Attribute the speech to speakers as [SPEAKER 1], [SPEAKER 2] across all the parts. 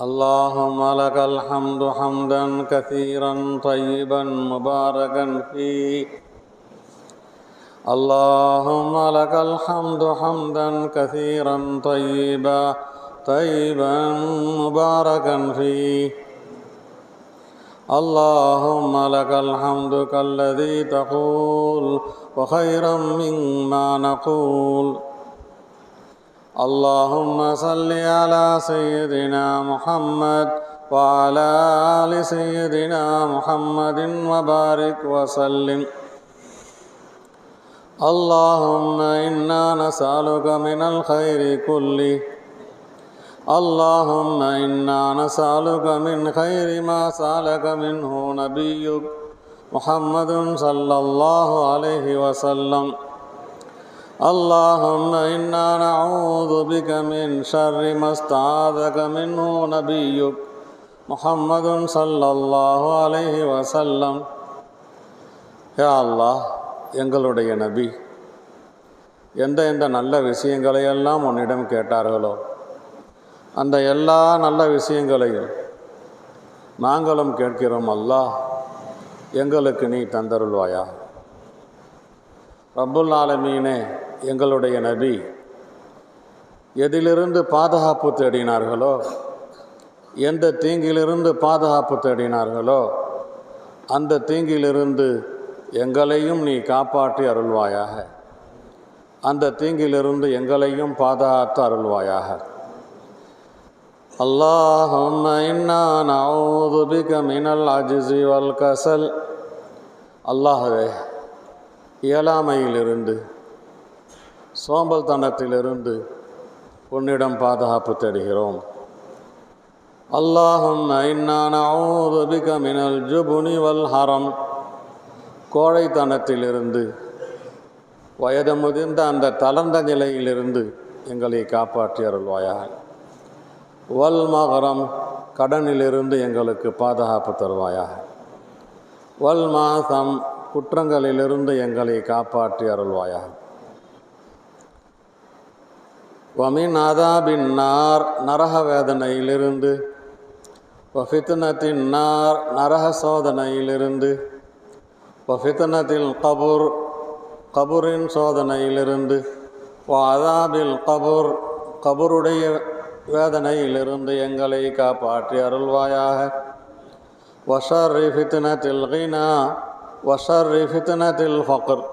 [SPEAKER 1] اللهم لك الحمد حمدا كثيرا طيبا مباركا فيه. اللهم لك الحمد حمدا كثيرا طيبا طيبا مباركا فيه. اللهم لك الحمد كالذي تقول وخيرا مما نقول. اللهم صل على سيدنا محمد وعلى آل سيدنا محمد وبارك وسلم. اللهم إنا نسألك من الخير كله. اللهم إنا نسألك من خير ما سألك منه نبيك محمد صلى الله عليه وسلم. اللهم إنا نعوذ بك من شر ما استعاذك منه نبيك محمد صلى الله عليه وسلم யா அல்லாஹ் எங்களுடைய நபி எந்த எந்த நல்ல விஷயங்களையெல்லாம் உன்னிடம் கேட்டார்களோ அந்த எல்லா நல்ல விஷயங்களையும் நாங்களும் கேட்கிறோம் அல்லாஹ் எங்களுக்கு நீ தந்தருள்வாயா ரப்புல் ஆலமீனே எங்களுடைய நபி எதிலிருந்து பாதுகாப்பு தேடினார்களோ எந்த தீங்கிலிருந்து பாதுகாப்பு தேடினார்களோ அந்த தீங்கிலிருந்து எங்களையும் நீ காப்பாற்றி அருள்வாயாக அந்த தீங்கிலிருந்து எங்களையும் பாதுகாத்து அருள்வாயாக اللهم إنا نعوذ بك من العجز والكسل அல்லாஹவே இயலாமையிலிருந்து சோம்பல்தனத்திலிருந்து உன்னிடம் பாதுகாப்பு தேடுகிறோம். அல்லாஹும் ஐநானூதுபிக மினல் ஜுபுனி வல் ஹரம். கோழைத்தனத்திலிருந்து வயது முதிர்ந்த அந்த தளர்ந்த நிலையிலிருந்து எங்களை காப்பாற்றி அருள்வாயாக. வல் மகரம் கடனிலிருந்து எங்களுக்கு பாதுகாப்பு தருவாயாக. வல் மாசம் குற்றங்களிலிருந்து எங்களை காப்பாற்றி அருள்வாயாக. வமின் நார் நரக வேதனையிலிருந்து வஃபித்னத்தின் நார் நரக சோதனையிலிருந்து வஃபித்னத்தில் கபூர் கபூரின் சோதனையிலிருந்து. வாதாபில் கபூர் கபூருடைய வேதனையிலிருந்து எங்களை காப்பாற்றி அருள்வாயாக. வஷர் ஃபித்னத்தில் கினா வஷர் ஃபித்னத்தில் ஃபக்கர்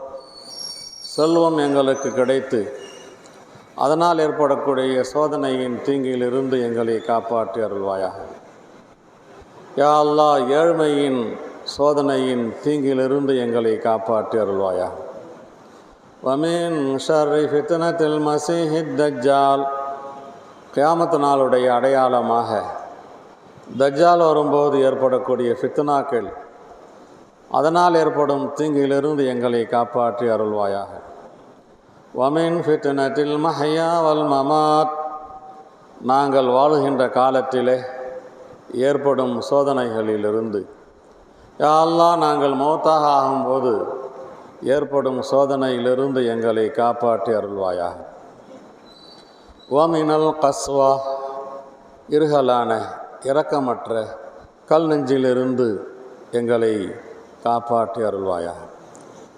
[SPEAKER 1] செல்வம் எங்களுக்கு கிடைத்து அதனால் ஏற்படக்கூடிய சோதனையின் தீங்கிலிருந்து எங்களை காப்பாற்றி அருள்வாயாக. யா அல்லா ஏழ்மையின் சோதனையின் தீங்கிலிருந்து எங்களை காப்பாற்றி அருள்வாயாக. வமீன் ஷர்ரி ஃபித்னத்தில் மசீஹித் தஜ்ஜால் கியாமத்து நாளுடைய அடையாளமாக தஜ்ஜால் வரும்போது ஏற்படக்கூடிய ஃபித்னாக்கள் அதனால் ஏற்படும் தீங்கிலிருந்து எங்களை காப்பாற்றி அருள்வாயாக. வமின் ஃபித்னத்தில் மஹையா வல் மமாத் நாங்கள் வாழுகின்ற காலத்திலே ஏற்படும் சோதனைகளிலிருந்து யா நாங்கள் மௌத்தாக ஆகும்போது ஏற்படும் சோதனையிலிருந்து எங்களை காப்பாற்றி அருள்வாயாக. வமினல் கஸ்வா இருகலான இரக்கமற்ற கல் நெஞ்சிலிருந்து எங்களை காப்பாற்றி அருள்வாயாக.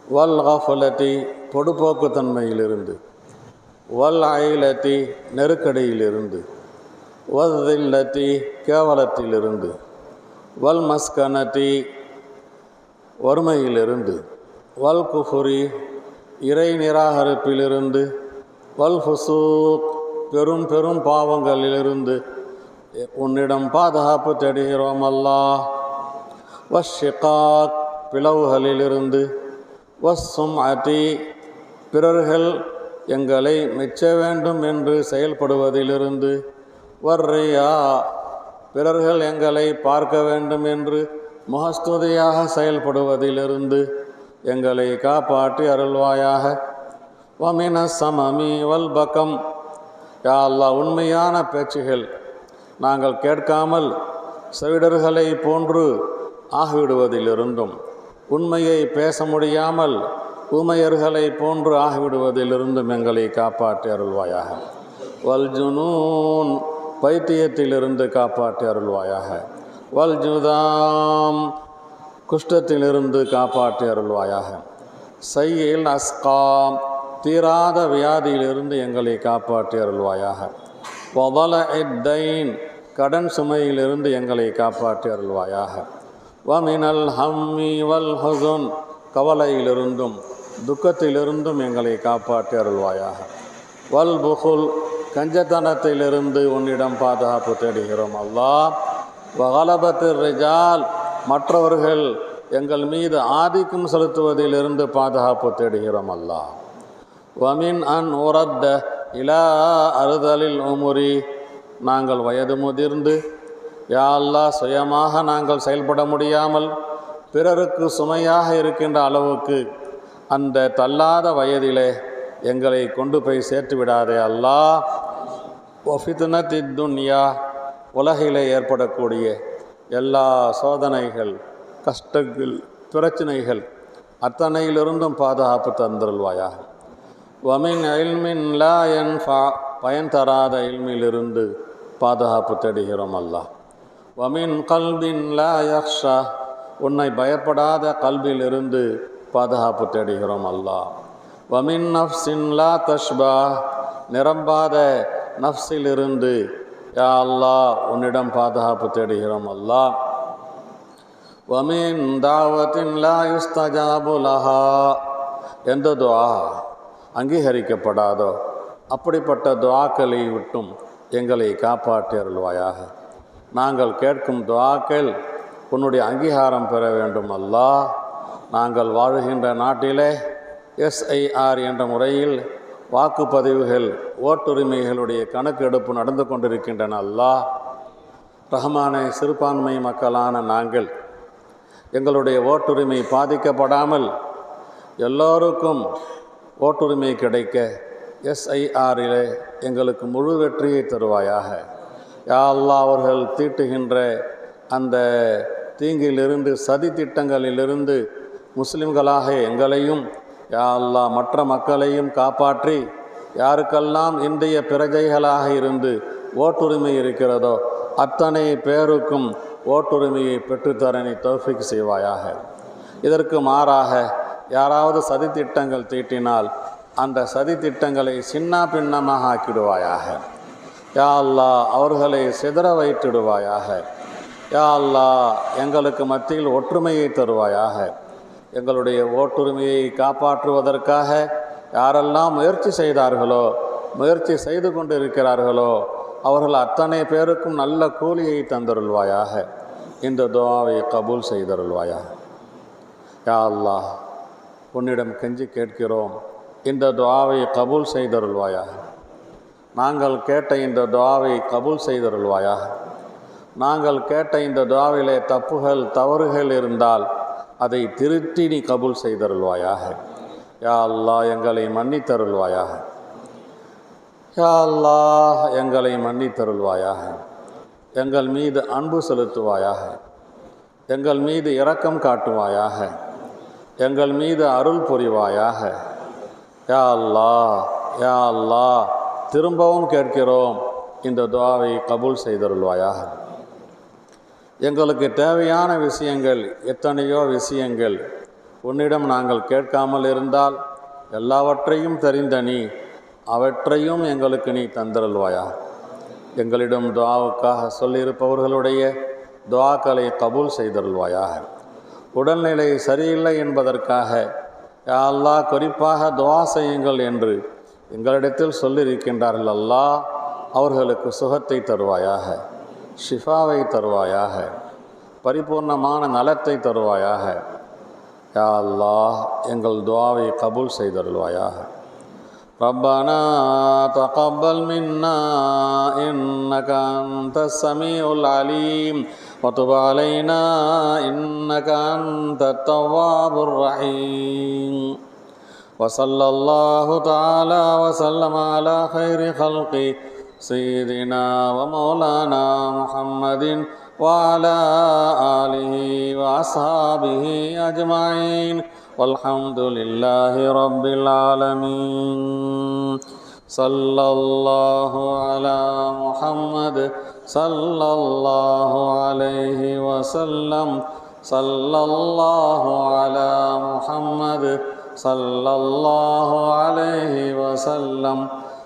[SPEAKER 1] வல் கஃபலத்தி பொடுபோக்குத்தன்மையிலிருந்து வல் அயிலத்தி நெருக்கடியிலிருந்து வதில்லத்தி கேவலத்திலிருந்து வல் மஸ்கனத்தி வறுமையிலிருந்து வல் குஃபுரி இறை நிராகரிப்பிலிருந்து வல் ஃபுசூக் பெரும் பெரும் பாவங்களிலிருந்து உன்னிடம் பாதுகாப்பு தேடுகிறோம் அல்லாஹ். வஷிகாக் பிளவுகளிலிருந்து வஸ்ஸும் அதி பிறர்கள் எங்களை மெச்ச வேண்டும் என்று செயல்படுவதிலிருந்து வர்றையா. பிறர்கள் எங்களை பார்க்க வேண்டும் என்று முகஸ்துதியாக செயல்படுவதிலிருந்து எங்களை காப்பாற்றி அருள்வாயாக. வமின சமமி வல்பக்கம். யாழ்லா உண்மையான பேச்சுகள் நாங்கள் கேட்காமல் செவிடர்களை போன்று ஆகிவிடுவதிலிருந்தும் உண்மையை பேச முடியாமல் உமையர்களை போன்று ஆகிவிடுவதிலிருந்தும் எங்களை காப்பாற்றி அருள்வாயாக. வல்ஜுனூன் பைத்தியத்திலிருந்து காப்பாற்றி அருள்வாயாக. வல்ஜுதாம் குஷ்டத்திலிருந்து காப்பாற்றி அருள்வாயாக. சையில் அஸ்காம் தீராத வியாதியிலிருந்து எங்களை காப்பாற்றி அருள்வாயாக. வவல இத்தைன் கடன் சுமையிலிருந்து எங்களை காப்பாற்றி அருள்வாயாக. வமினல் ஹம்மி வல் ஹசுன் கவலையிலிருந்தும் துக்கத்திலிருந்தும் எங்களை காப்பாற்றி அருள்வாயாக. வல் புகுல் கஞ்சத்தனத்திலிருந்து உன்னிடம் பாதுகாப்பு தேடுகிறோம் அல்லா. வகலபத்து ரிஜால் மற்றவர்கள் எங்கள் மீது ஆதிக்கம் செலுத்துவதிலிருந்து பாதுகாப்பு தேடுகிறோம் அல்லா. வமின் அன் உரத்த இலா அறுதலில் உமுரி. நாங்கள் வயது முதிர்ந்து யா அல்லா சுயமாக நாங்கள் செயல்பட முடியாமல் பிறருக்கு சுமையாக இருக்கின்ற அளவுக்கு அந்த தள்ளாத வயதிலே எங்களை கொண்டு போய் சேர்த்து விடாதே அல்லாஹ் ஒஃபித்னதி துன்யா உலகிலே ஏற்படக்கூடிய எல்லா சோதனைகள் கஷ்டங்கள் பிரச்சனைகள் அத்தனையிலிருந்தும் பாதுகாப்பு தந்தருள்வாயாக. வமின் அயில்மின் லா என்ஃபா பயன் தராத இல்மிலிருந்து பாதுகாப்பு தேடுகிறோம் அல்லாஹ். வமின் கல்பின் லா யக்ஷா உன்னை பயப்படாத கல்வியிலிருந்து பாதுகாப்பு தேடுகிறோம் அல்லாஹ். வமின் நஃப்ஸின் லா தஷ்பா. நிரம்பாத நஃப்ஸிலிருந்து யா அல்லாஹ் உன்னிடம் பாதுகாப்பு தேடுகிறோம் அல்லாஹ். வமின் தாவத்தின் லா யுஸ்தஜாபு லஹா. எந்த துவா அங்கீகரிக்கப்படாதோ அப்படிப்பட்ட துவாக்களை விட்டும் எங்களை காப்பாற்றி அருள்வாயாக. நாங்கள் கேட்கும் துவாக்கள் உன்னுடைய அங்கீகாரம் பெற வேண்டும் அல்லாஹ். நாங்கள் வாழுகின்ற நாட்டிலே எஸ்ஐஆர் என்ற முறையில் வாக்குப்பதிவுகள் ஓட்டுரிமைகளுடைய கணக்கெடுப்பு நடந்து கொண்டிருக்கின்றன அல்லாஹ் ரஹ்மானை சிறுபான்மை மக்களான நாங்கள் எங்களுடைய ஓட்டுரிமை பாதிக்கப்படாமல் எல்லோருக்கும் ஓட்டுரிமை கிடைக்க எஸ்ஐஆரிலே எங்களுக்கு முழு வெற்றியை தருவாயாக. யா அவர்கள் தீட்டுகின்ற அந்த தீங்கிலிருந்து சதி திட்டங்களிலிருந்து முஸ்லிம்களாக எங்களையும் யா அல்லாஹ் மற்ற மக்களையும் காப்பாற்றி யாருக்கெல்லாம் இந்திய பிரஜைகளாக இருந்து ஓட்டுரிமை இருக்கிறதோ அத்தனை பேருக்கும் ஓட்டுரிமையை பெற்றுத்தரணி தௌஃபிக் செய்வாயாக. இதற்கு மாறாக யாராவது சதித்திட்டங்கள் தீட்டினால் அந்த சதி திட்டங்களை சின்ன பின்னமாக ஆக்கிடுவாயாக. யா அல்லாஹ் அவர்களை சிதற வைத்திடுவாயாக. யா அல்லாஹ் எங்களுக்கு மத்தியில் ஒற்றுமையை தருவாயாக. எங்களுடைய ஓட்டுரிமையை காப்பாற்றுவதற்காக யாரெல்லாம் முயற்சி செய்தார்களோ முயற்சி செய்து கொண்டு இருக்கிறார்களோ அவர்கள் அத்தனை பேருக்கும் நல்ல கூலியை தந்தருள்வாயாக. இந்த துவாவை கபூல் செய்தருள்வாயாக. யா அல்லாஹ் உன்னிடம் கெஞ்சி கேட்கிறோம் இந்த துவாவை கபூல் செய்தருள்வாயாக. நாங்கள் கேட்ட இந்த துவாவை கபூல் செய்தருள்வாயாக. நாங்கள் கேட்ட இந்த துவாவிலே தப்புகள் தவறுகள் இருந்தால் அதை திருத்தி நீ கபூல் செய்தருள்வாயாக. யா அல்லா எங்களை மன்னித்தருள்வாயாக. யா அல்லா எங்களை மன்னித்தருள்வாயாக. எங்கள் மீது அன்பு செலுத்துவாயாக. எங்கள் மீது இரக்கம் காட்டுவாயாக. எங்கள் மீது அருள் புரிவாயாக. யா அல்லா யா அல்லாஹ் திரும்பவும் கேட்கிறோம். இந்த துவாவை கபூல் செய்தருள்வாயாக. எங்களுக்கு தேவையான விஷயங்கள் எத்தனையோ விஷயங்கள். உன்னிடம் நாங்கள் கேட்காமல் இருந்தால் எல்லாவற்றையும் தெரிந்த நீ அவற்றையும் எங்களுக்கு நீ தந்தருள்வாயா? எங்களிடம் துவாவுக்காக சொல்லியிருப்பவர்களுடைய துவாக்களை கபூல் செய்தருள்வாயாக. உடல்நிலை சரியில்லை என்பதற்காக அல்லா அல்லாஹ் குறிப்பாக துவா செய்யுங்கள் என்று எங்களிடத்தில் சொல்லியிருக்கின்றார்கள் அல்லா அவர்களுக்கு சுகத்தை தருவாயாக. ஷிஃபாவை தருவாயாக பரிபூர்ணமான நலத்தை தருவாயாக யா அல்லாஹ் எங்கள் துவாவை கபூல் செய்தருள்வாயாக ربنا تقبل منا إنك أنت السميع العليم وتب علينا إنك أنت التواب الرحيم وصلى الله تعالى وسلم على خير خلقه سيدنا ومولانا محمد وعلى آله وأصحابه أجمعين. والحمد لله رب العالمين. صلى الله على محمد صلى الله عليه وسلم. صلى الله على محمد صلى الله عليه وسلم.